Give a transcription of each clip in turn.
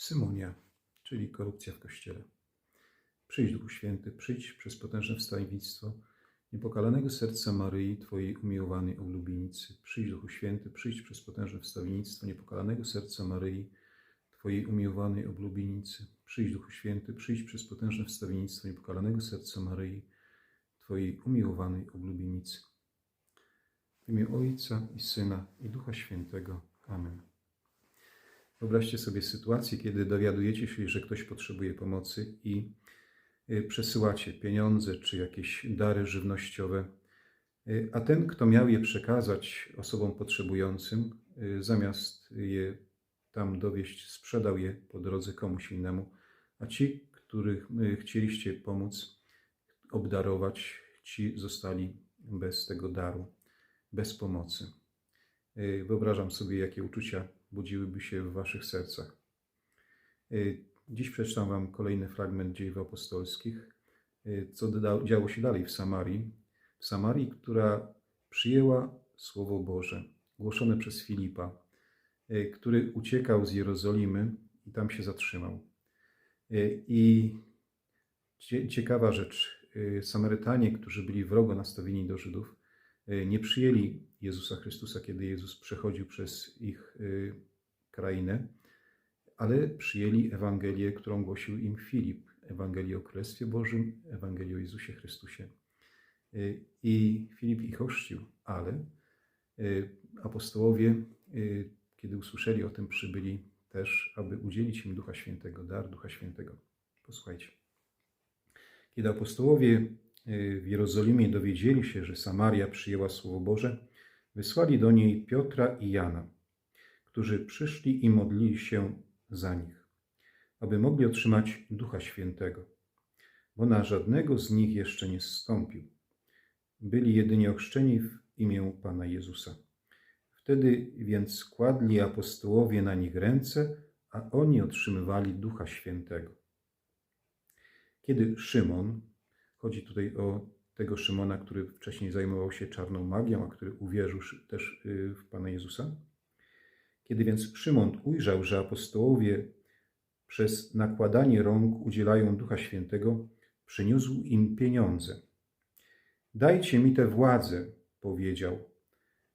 Symonia, czyli korupcja w Kościele. Przyjdź, Duchu Święty, przyjdź przez potężne wstawiennictwo niepokalanego serca Maryi, Twojej umiłowanej oblubienicy. Przyjdź, Duchu Święty, przyjdź przez potężne wstawiennictwo niepokalanego serca Maryi, Twojej umiłowanej oblubienicy. Przyjdź, Duchu Święty, przyjdź przez potężne wstawiennictwo niepokalanego serca Maryi, Twojej umiłowanej oblubienicy. W imię Ojca i Syna i Ducha Świętego. Amen. Wyobraźcie sobie sytuację, kiedy dowiadujecie się, że ktoś potrzebuje pomocy i y, przesyłacie pieniądze czy jakieś dary żywnościowe, y, a ten, kto miał je przekazać osobom potrzebującym, y, zamiast je tam dowieść, sprzedał je po drodze komuś innemu, a ci, których chcieliście pomóc, obdarować, ci zostali bez tego daru, bez pomocy. Wyobrażam sobie, jakie uczucia budziłyby się w waszych sercach. Y, dziś przeczytam wam kolejny fragment dziejów apostolskich, y, co działo się dalej w Samarii. W Samarii, która przyjęła Słowo Boże, głoszone przez Filipa, y, który uciekał z Jerozolimy i tam się zatrzymał. I ciekawa rzecz, Samarytanie, którzy byli wrogo nastawieni do Żydów, nie przyjęli Jezusa Chrystusa, kiedy Jezus przechodził przez ich y, krainę, ale przyjęli Ewangelię, którą głosił im Filip, Ewangelię o Królestwie Bożym, Ewangelię o Jezusie Chrystusie. Y, I Filip ich ochrzcił, ale y, apostołowie, kiedy usłyszeli o tym, przybyli też, aby udzielić im Ducha Świętego, dar Ducha Świętego. Posłuchajcie. Kiedy apostołowie w Jerozolimie dowiedzieli się, że Samaria przyjęła Słowo Boże, wysłali do niej Piotra i Jana, którzy przyszli i modlili się za nich, aby mogli otrzymać Ducha Świętego, bo na żadnego z nich jeszcze nie zstąpił. Byli jedynie ochrzczeni w imię Pana Jezusa. Wtedy więc kładli apostołowie na nich ręce, a oni otrzymywali Ducha Świętego. Kiedy Szymon, Chodzi tutaj o tego Szymona, który wcześniej zajmował się czarną magią, a który uwierzył też y, w Pana Jezusa. Kiedy więc Szymon ujrzał, że apostołowie przez nakładanie rąk udzielają Ducha Świętego, przyniósł im pieniądze. Dajcie mi tę władzę, powiedział,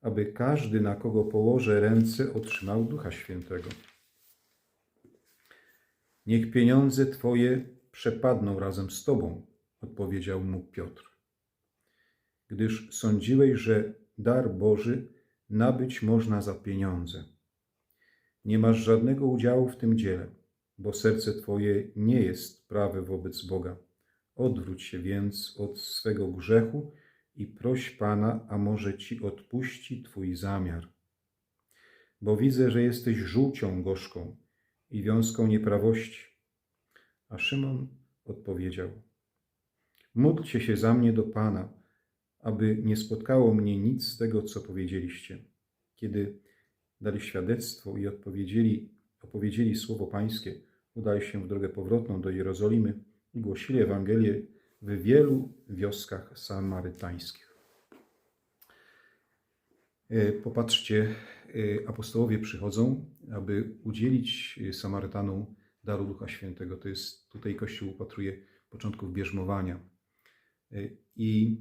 aby każdy, na kogo położę ręce, otrzymał Ducha Świętego. Niech pieniądze Twoje przepadną razem z Tobą, odpowiedział mu Piotr. Gdyż sądziłeś, że dar Boży nabyć można za pieniądze. Nie masz żadnego udziału w tym dziele, bo serce Twoje nie jest prawe wobec Boga. Odwróć się więc od swego grzechu i proś Pana, a może Ci odpuści Twój zamiar. Bo widzę, że jesteś żółcią gorzką i wiązką nieprawości. A Szymon odpowiedział – Módlcie się za mnie do Pana, aby nie spotkało mnie nic z tego, co powiedzieliście. Kiedy dali świadectwo i odpowiedzieli, opowiedzieli słowo Pańskie, udali się w drogę powrotną do Jerozolimy i głosili Ewangelię w wielu wioskach samarytańskich. E, popatrzcie, e, apostołowie przychodzą, aby udzielić Samarytanom daru Ducha Świętego. To jest tutaj Kościół upatruje początków bierzmowania. I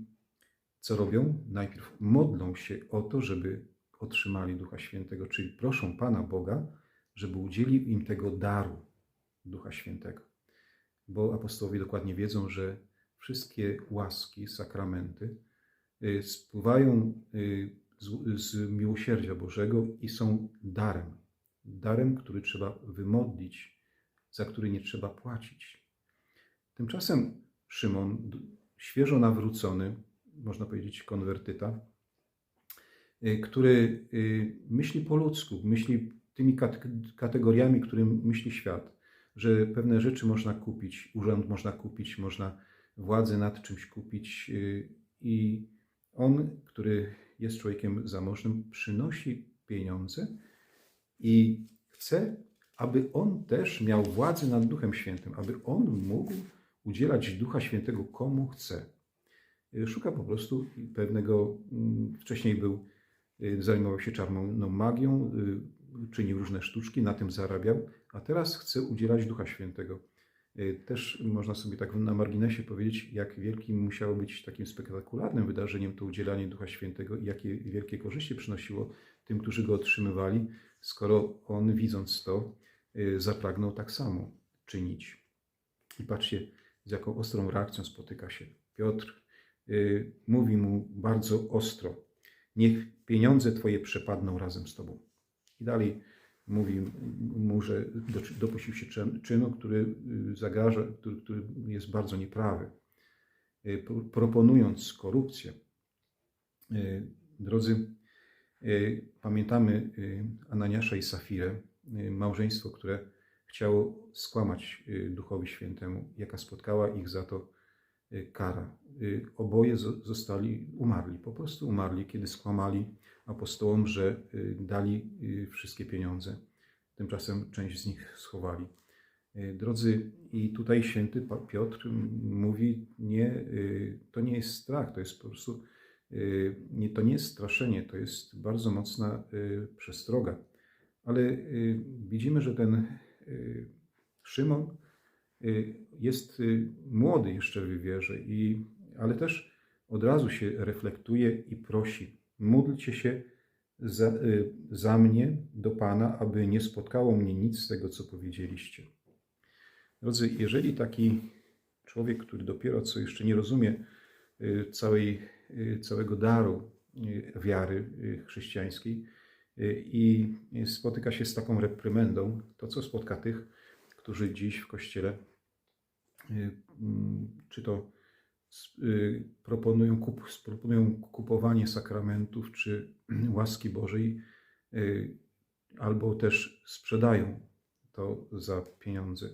co robią? Najpierw modlą się o to, żeby otrzymali Ducha Świętego, czyli proszą Pana Boga, żeby udzielił im tego daru Ducha Świętego. Bo apostołowie dokładnie wiedzą, że wszystkie łaski, sakramenty y, spływają y, z, z miłosierdzia Bożego i są darem. Darem, który trzeba wymodlić, za który nie trzeba płacić. Tymczasem Szymon świeżo nawrócony, można powiedzieć konwertyta, y, który y, myśli po ludzku, myśli tymi kategoriami, którym myśli świat, że pewne rzeczy można kupić, urząd można kupić, można władzę nad czymś kupić y, i on, który jest człowiekiem zamożnym, przynosi pieniądze i chce, aby on też miał władzę nad Duchem Świętym, aby on mógł udzielać Ducha Świętego komu chce. Szuka po prostu pewnego, mm, wcześniej był, y, zajmował się czarną no, magią, y, czynił różne sztuczki, na tym zarabiał, a teraz chce udzielać Ducha Świętego. Y, Też można sobie tak na marginesie powiedzieć, jak wielkim musiało być takim spektakularnym wydarzeniem to udzielanie Ducha Świętego i jakie wielkie korzyści przynosiło tym, którzy go otrzymywali, skoro on widząc to zapragnął tak samo czynić. I patrzcie, z jaką ostrą reakcją spotyka się Piotr. Y, Mówi mu bardzo ostro: Niech pieniądze Twoje przepadną razem z Tobą. I dalej mówi mu, że do- dopuścił się czyn- czynu, który y, zagraża, który, który jest bardzo nieprawy. Y, pro- Proponując korupcję. Drodzy, pamiętamy Ananiasza i Safirę, małżeństwo, które chciało skłamać Duchowi Świętemu, jaka spotkała ich za to kara. Y, Oboje zo- zostali, umarli, po prostu umarli, kiedy skłamali apostołom, że y, dali y, wszystkie pieniądze. Tymczasem część z nich schowali. Y, Drodzy, i tutaj święty Piotr mówi, nie, y, to nie jest strach, to jest po prostu, y, nie, to nie jest straszenie, to jest bardzo mocna y, przestroga. Ale y, widzimy, że ten y, Szymon y, jest y, młody jeszcze w wierze, i, ale też od razu się reflektuje i prosi: módlcie się za, y, za mnie do Pana, aby nie spotkało mnie nic z tego, co powiedzieliście. Drodzy, jeżeli taki człowiek, który dopiero co jeszcze nie rozumie y, całej, y, całego daru y, wiary y, chrześcijańskiej y, i spotyka się z taką reprymendą, to co spotka tych, którzy dziś w Kościele y, czy to y, proponują, kup, proponują kupowanie sakramentów czy łaski Bożej, y, albo też sprzedają to za pieniądze.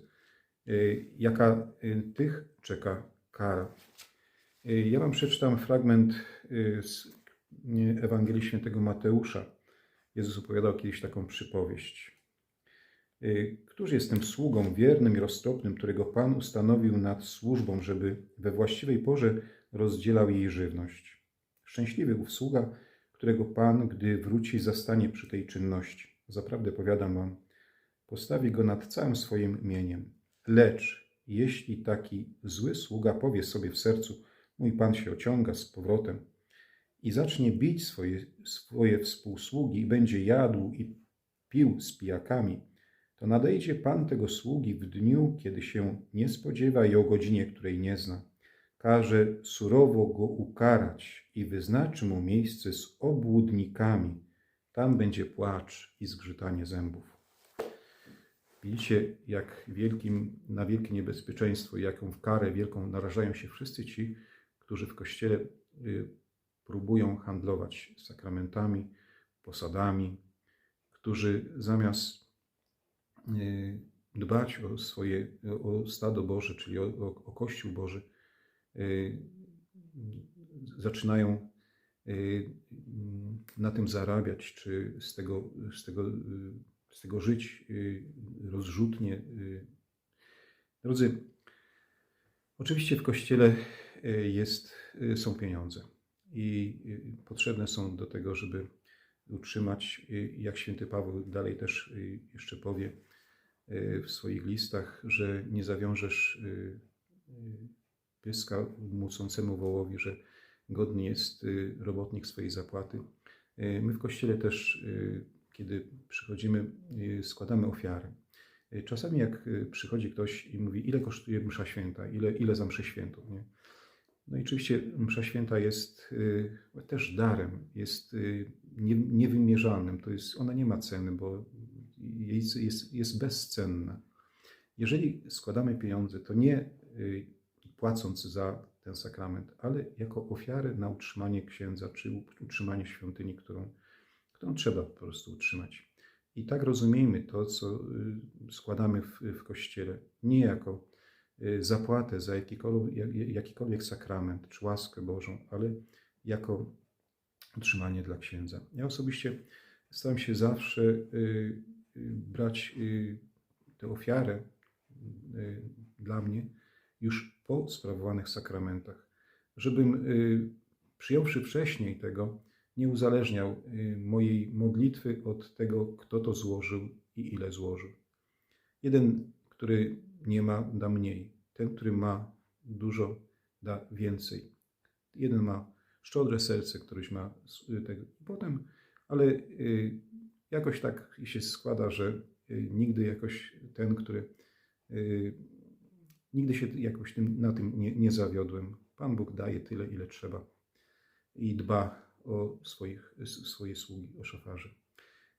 Y, Jaka y, tych czeka kara? Y, Ja Wam przeczytam fragment y, z y, Ewangelii Świętego Mateusza. Jezus opowiadał kiedyś taką przypowieść. Y, Któż jest tym sługą wiernym i roztropnym, którego Pan ustanowił nad służbą, żeby we właściwej porze rozdzielał jej żywność? Szczęśliwy ów sługa, którego Pan, gdy wróci, zastanie przy tej czynności. Zaprawdę powiadam Wam, postawi go nad całym swoim mieniem. Lecz jeśli taki zły sługa powie sobie w sercu, mój Pan się ociąga z powrotem i zacznie bić swoje, swoje współsługi i będzie jadł i pił z pijakami, to nadejdzie Pan tego sługi w dniu, kiedy się nie spodziewa i o godzinie, której nie zna. Każe surowo go ukarać i wyznaczy mu miejsce z obłudnikami. Tam będzie płacz i zgrzytanie zębów. Widzicie, jak wielkim, na wielkie niebezpieczeństwo, jaką karę wielką narażają się wszyscy ci, którzy w Kościele y, próbują handlować sakramentami, posadami, którzy zamiast dbać o swoje, o stado Boże, czyli o, o, o Kościół Boży, y, zaczynają y, na tym zarabiać, czy z tego, z tego, y, z tego żyć y, rozrzutnie. y. Drodzy, oczywiście w Kościele y, jest, y, są pieniądze i y, potrzebne są do tego, żeby utrzymać, y, jak święty Paweł dalej też y, jeszcze powie y, w swoich listach, że nie zawiążesz y, y, pyska mucącemu wołowi, że godny jest y, robotnik swojej zapłaty. Y, My w Kościele też, y, kiedy przychodzimy, y, składamy ofiary. Y, Czasami jak y, przychodzi ktoś i mówi, ile kosztuje msza święta, ile, ile za mszę świętą, nie? No i oczywiście msza święta jest y, też darem, jest y, nie- niewymierzalnym. To jest, ona nie ma ceny, bo jest, jest, jest bezcenna. Jeżeli składamy pieniądze, to nie y, płacąc za ten sakrament, ale jako ofiarę na utrzymanie księdza, czy utrzymanie świątyni, którą, którą trzeba po prostu utrzymać. I tak rozumiejmy to, co y, składamy w, w kościele, nie jako y, zapłatę za jakikolwiek, jak- jakikolwiek sakrament czy łaskę Bożą, ale jako utrzymanie dla księdza. Ja osobiście staram się zawsze brać y, tę ofiarę y, dla mnie już po sprawowanych sakramentach, żebym y, przyjąwszy wcześniej tego, nie uzależniał mojej modlitwy od tego, kto to złożył i ile złożył. Jeden, który nie ma, da mniej. Ten, który ma dużo, da więcej. Jeden ma szczodre serce, któryś ma tego. Potem, ale jakoś tak się składa, że y, nigdy jakoś ten, który y, nigdy się jakoś tym, na tym nie, nie zawiodłem. Pan Bóg daje tyle, ile trzeba i dba o swoich, swoje sługi, o szofarzy.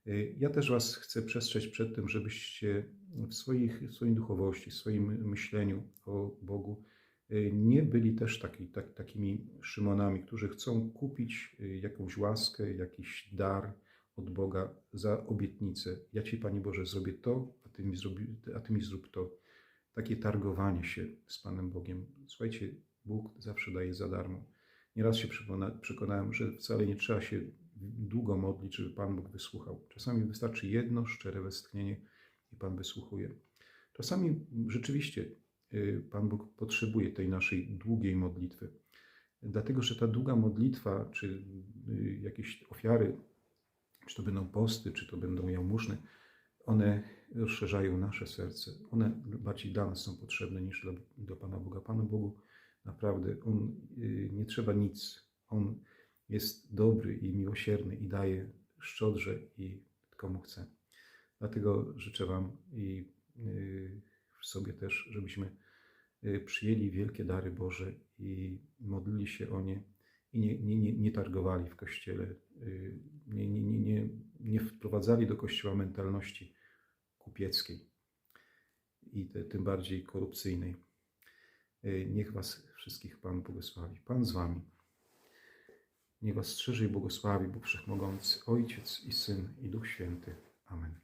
Y, Ja też Was chcę przestrzec przed tym, żebyście w, swoich, w swojej duchowości, w swoim myśleniu o Bogu nie byli też taki, tak, takimi Szymonami, którzy chcą kupić jakąś łaskę, jakiś dar od Boga za obietnicę. Ja Ci, Panie Boże, zrobię to, a Ty mi, zrobi, a ty mi zrób to. Takie targowanie się z Panem Bogiem. Słuchajcie, Bóg zawsze daje za darmo. Nieraz się przekona, przekonałem, że wcale nie trzeba się długo modlić, żeby Pan Bóg wysłuchał. Czasami wystarczy jedno szczere westchnienie i Pan wysłuchuje. Czasami rzeczywiście y, Pan Bóg potrzebuje tej naszej długiej modlitwy. Dlatego, że ta długa modlitwa, czy y, jakieś ofiary, czy to będą posty, czy to będą jałmużny, one rozszerzają nasze serce. One bardziej dla nas są potrzebne niż dla, dla Pana Boga. Panu Bogu naprawdę On y, nie trzeba nic. On jest dobry i miłosierny i daje szczodrze i komu chce. Dlatego życzę Wam i y, sobie też, żebyśmy y, przyjęli wielkie dary Boże i modlili się o nie i nie, nie, nie, nie targowali w Kościele, y, nie, nie, nie, nie, nie wprowadzali do Kościoła mentalności kupieckiej i te, tym bardziej korupcyjnej. Y, Niech Was wszystkich Pan błogosławi. Pan z Wami. Niech Was strzeże i błogosławi Bóg Wszechmogący, Ojciec i Syn i Duch Święty. Amen.